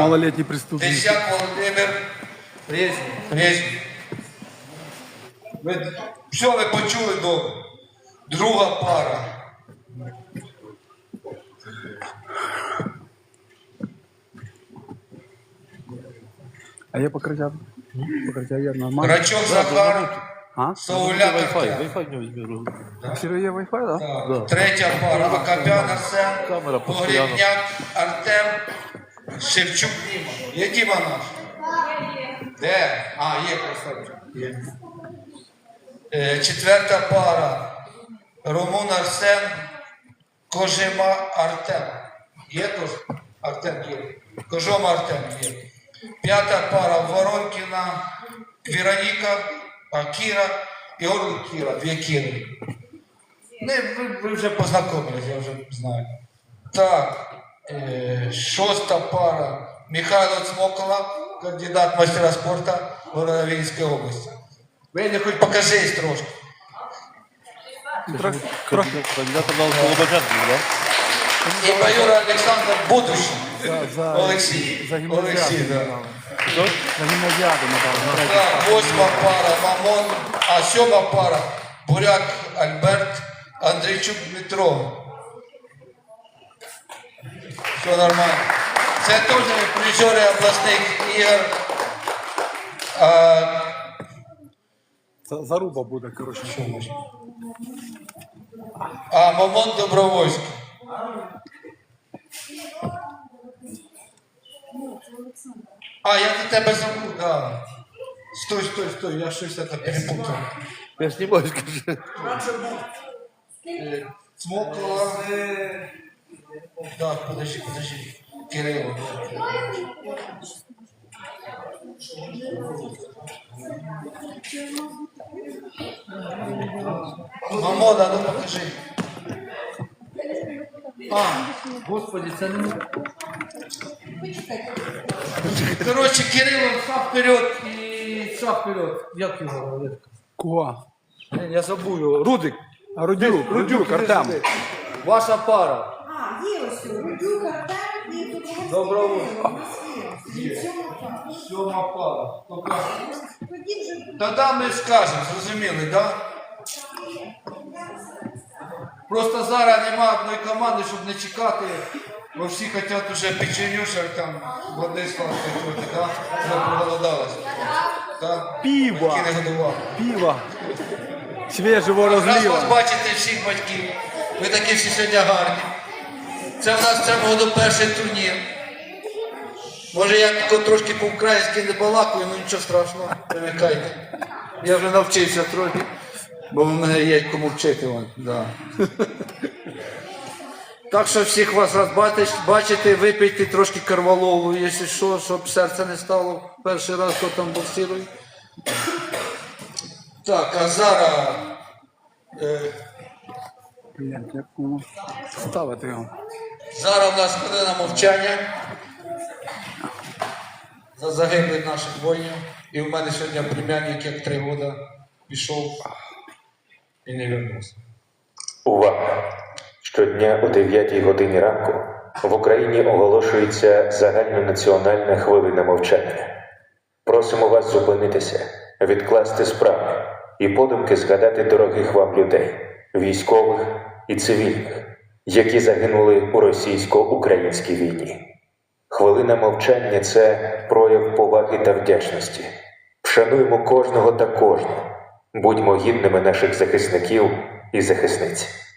малолетний преступник. Десяк Володимир Різні. Резнік. Ви, почули до друга пара? А я покриття. Покриття є нормально. Грачок Захар, А? Сауляк Wi-Fi. Wi-Fi в нього візьми. Є Wi-Fi, да? Так. Третя пара. Акопян Арсен, Камера. Артем, Шевчук Діма. Є Діма наш? Де? А, є красавчик. Є. Е, Четверта пара. Ромун Арсен, Кожима Артем. Є теж? Артем є. Кожома Артем є. П'ята пара Воронкіна, Вероніка, Кіра і Кіра, дві Кіри. Ви, ви вже познайомились, я вже знаю. Так, шоста пара. Михайло Цмокола, кандидат мастера спорту города Вінської області. Ви не хоч покажись трошки. Трохи, трохи Кандидат на да? І майор Олександр Будущий. за, за, Олексій. за Олексій, да. За гімназіаду надали. Так, восьма пара Мамон, а сьома пара Буряк Альберт, Андрійчук Дмитро. Все нормально. Це теж призери обласних ігор. А, За- Заруба буде, коротше. а Мамон Добровольський. А, я за тебе забув, да. Стой, стой, стой, я щось це перепутав. Я знімаю, скажи. Цмокола. Так, подожди, подожди. Кирило. Мамода, ну покажи. А, господи, це не Коротше, Кирило, шаг вперед і шаг вперед. Як його Олег? Кого? Я забув його. Рудик. Рудюк, Рудюк, Артем. Ваша пара. Є ось Рудюк, Артем і тут Доброго. Сьома пара. Тоді вже Тоді ми скажемо, зрозуміли, так? Да? Просто зараз нема одної команди, щоб не чекати, бо всі хочуть уже печенюшок, там, Владислав хочуть, да? Вже проголодалися. Да? Пиво. Батьки не годували. Пиво. Свіжого Раз вас бачите всіх батьків, ви такі всі сьогодні гарні. Це в нас в цьому году перший турнір. Може я трошки по-українськи не балакаю, ну нічого страшного, привикайте. Я вже навчився трохи, бо в мене є кому вчити. Да. Так що всіх вас раз бачити, випийте трошки карвалолу, якщо що, щоб серце не стало перший раз, хто там боксирує. Так, а зараз. Е, ставити його. Зараз в нас хвилина мовчання за загиблих наших воїнів. І в мене сьогодні племянник як три роки пішов і не вернувся. Увага! Щодня о 9 годині ранку в Україні оголошується загальнонаціональна хвилина мовчання. Просимо вас зупинитися, відкласти справи і подумки згадати дорогих вам людей, військових і цивільних, які загинули у російсько-українській війні. Хвилина мовчання це прояв поваги та вдячності. Вшануємо кожного та кожну. Будьмо гідними наших захисників і захисниць.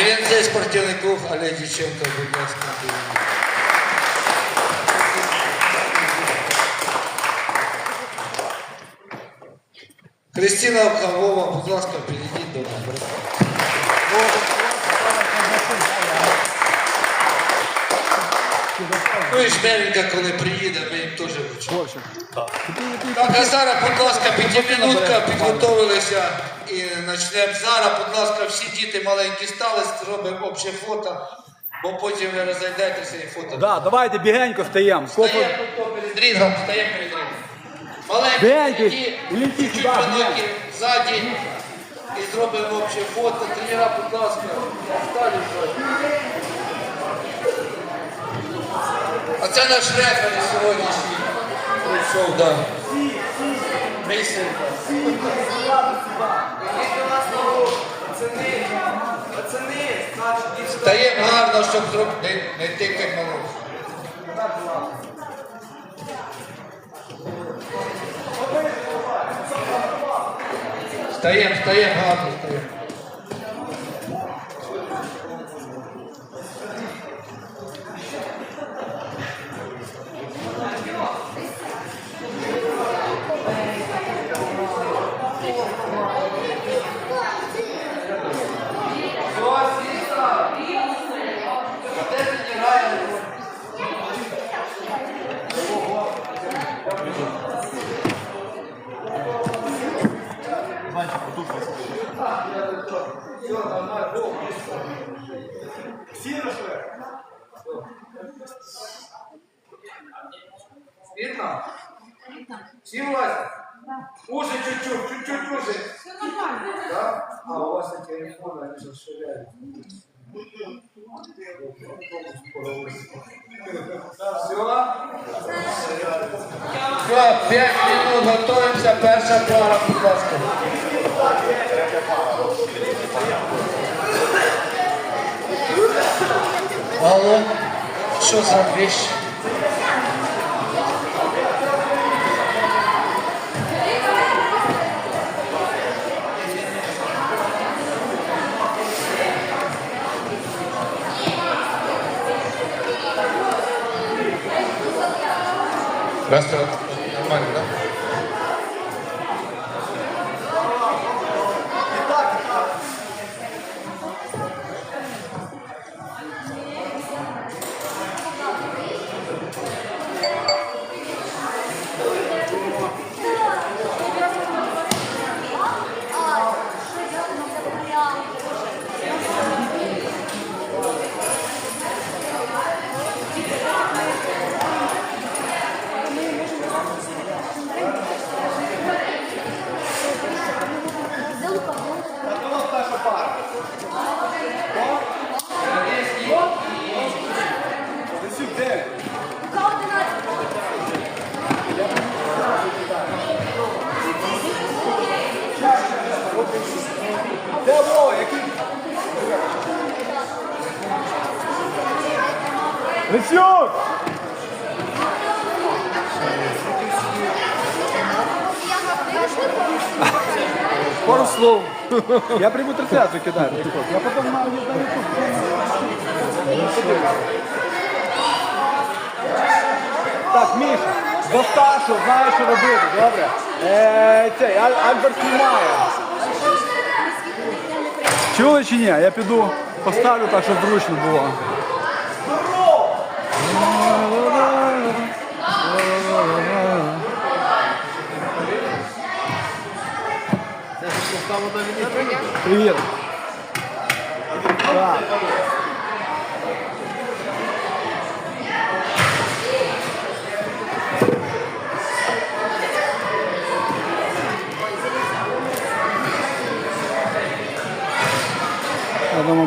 Іллінцей спортивний клуб Олег Діченко, будь ласка. Кристина Обхавова, будь ласка, підійдіть до нас. Ну і Жмеренка, коли приїде, ми їм теж вручимо. Так, а зараз, будь ласка, п'ятимінутка, підготовилися і почнемо. Зараз, будь ласка, всі діти маленькі стали, зробимо обще фото, бо потім ви розійдетеся і фото. Да, давайте бігенько стаємо. Стаємо тут перед рінгом, стаємо перед рінгом. Маленькі діти, чуть-чуть сюди, маленькі, ззаді. І зробимо обще фото. Тренера, будь ласка, стали ззаді. А це наш рефері сьогоднішній прийшов, да. Мейсер. Стаємо гарно, щоб друг Не, не тикай малого. Стаємо, стаємо, гарно стаємо. Видно? Всем влазит? Уже чуть-чуть, чуть-чуть уже. Все нормально. Да? А у вас эти телефоны, они же ширяют. Все? Все, 5 минут, готовимся, перша пара, будь ласка. Алло, що за вещь? Раз, раз, нормально, да? Де! Пару слов. Я приму трансляцию кидаю. Я потом на, Так, Міш, до Сташу, знаєш, що робити, добре? Е, цей, Аль- Альберт знімає. Чули чи ні? Я піду поставлю так, щоб зручно було. Привіт. Так.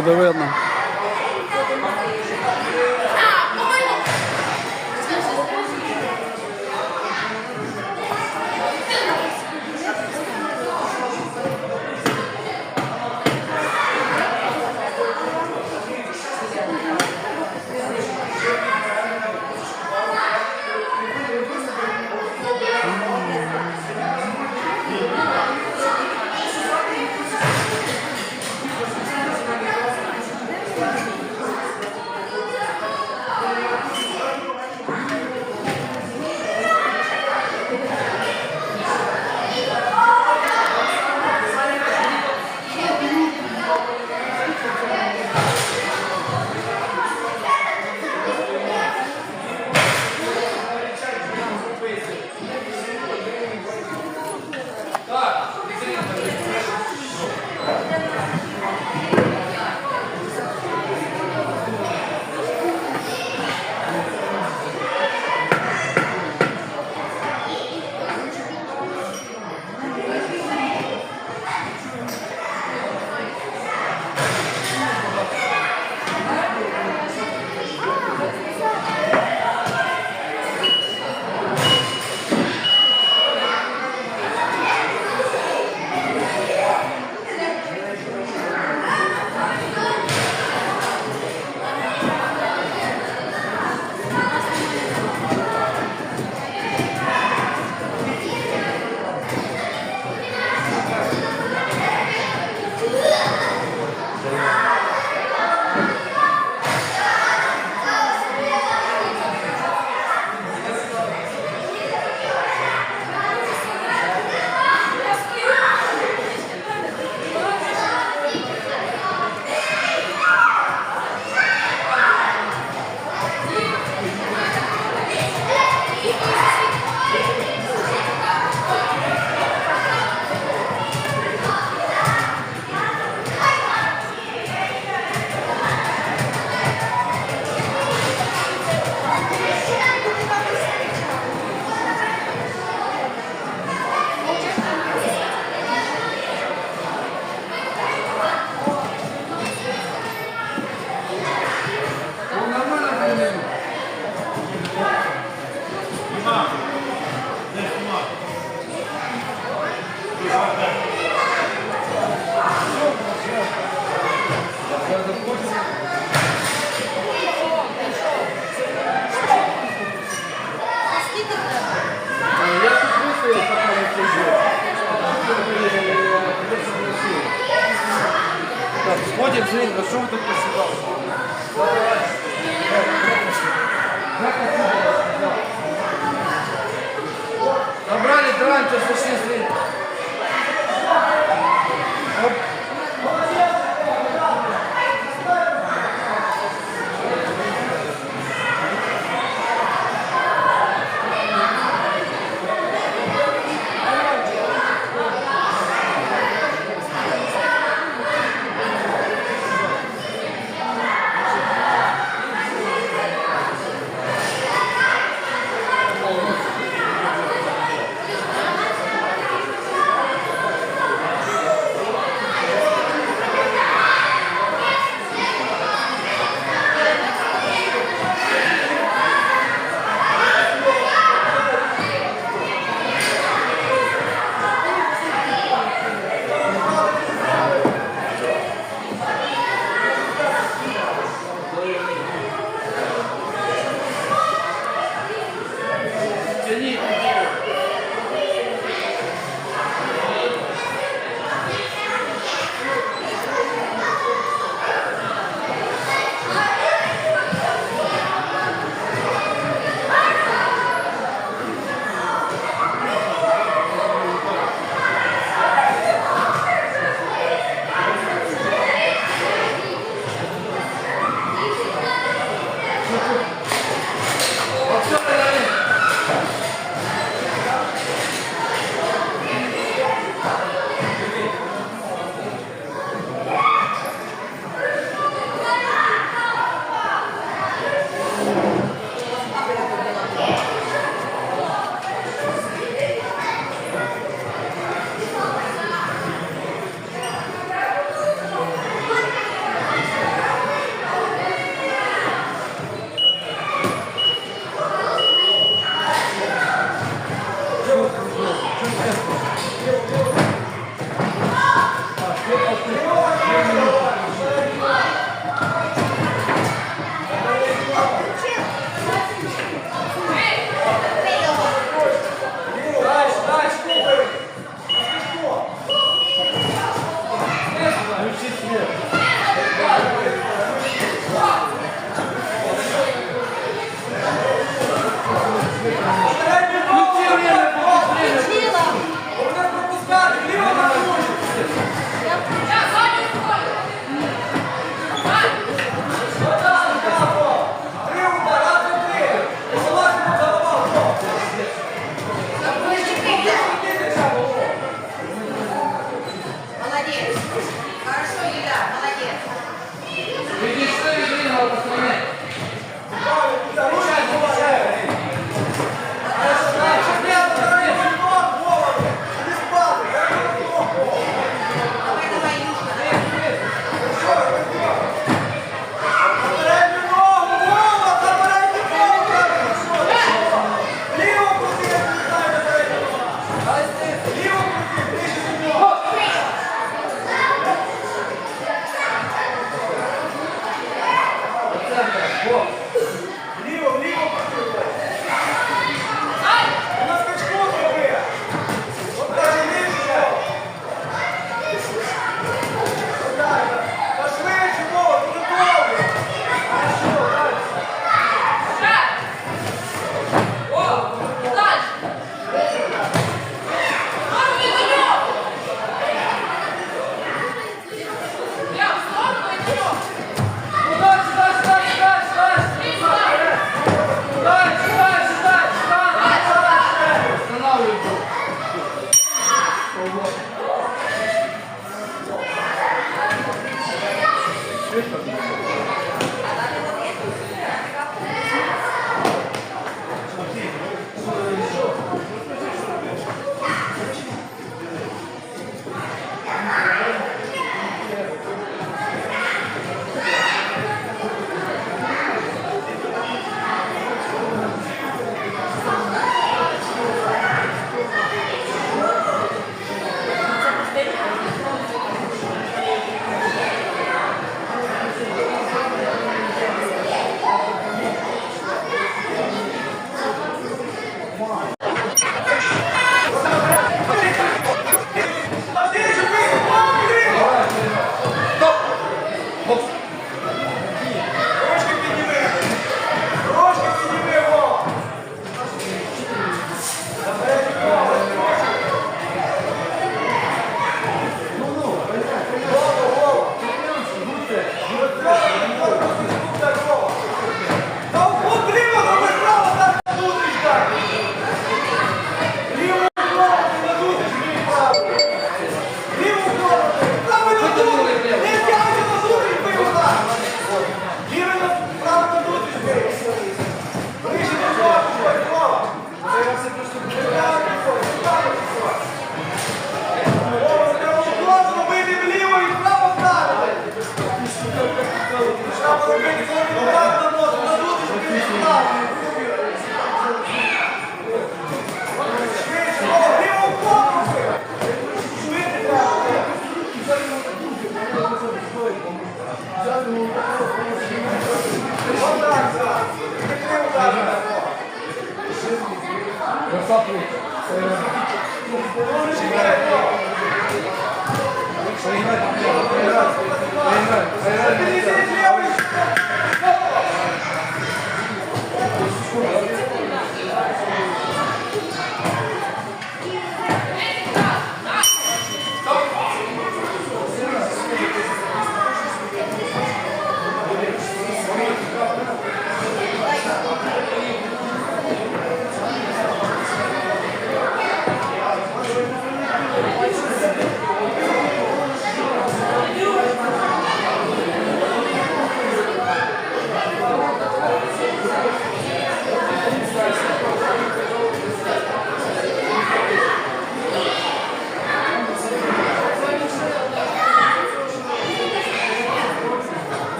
Буде видно.